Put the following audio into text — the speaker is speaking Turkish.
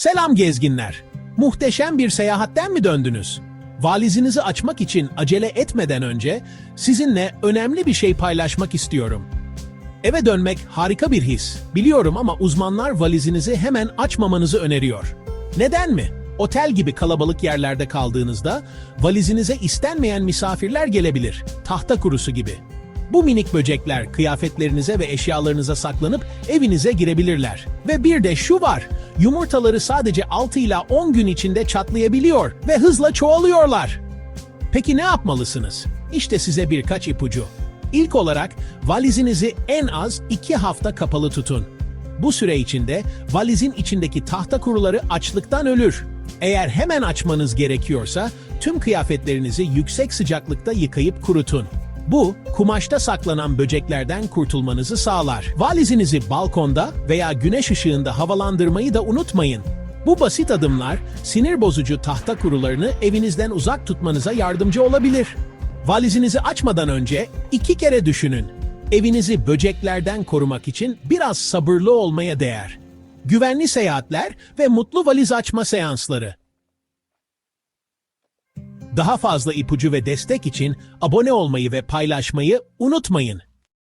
Selam gezginler. Muhteşem bir seyahatten mi döndünüz? Valizinizi açmak için acele etmeden önce sizinle önemli bir şey paylaşmak istiyorum. Eve dönmek harika bir his. Biliyorum ama uzmanlar valizinizi hemen açmamanızı öneriyor. Neden mi? Otel gibi kalabalık yerlerde kaldığınızda valizinize istenmeyen misafirler gelebilir. Tahta kurusu gibi. Bu minik böcekler kıyafetlerinize ve eşyalarınıza saklanıp evinize girebilirler. Ve bir de şu var. Yumurtaları sadece 6 ila 10 gün içinde çatlayabiliyor ve hızla çoğalıyorlar. Peki ne yapmalısınız? İşte size birkaç ipucu. İlk olarak valizinizi en az 2 hafta kapalı tutun. Bu süre içinde valizin içindeki tahta kuruları açlıktan ölür. Eğer hemen açmanız gerekiyorsa tüm kıyafetlerinizi yüksek sıcaklıkta yıkayıp kurutun. Bu, kumaşta saklanan böceklerden kurtulmanızı sağlar. Valizinizi balkonda veya güneş ışığında havalandırmayı da unutmayın. Bu basit adımlar sinir bozucu tahta kurularını evinizden uzak tutmanıza yardımcı olabilir. Valizinizi açmadan önce iki kere düşünün. Evinizi böceklerden korumak için biraz sabırlı olmaya değer. Güvenli seyahatler ve mutlu valiz açma seansları. Daha fazla ipucu ve destek için abone olmayı ve paylaşmayı unutmayın.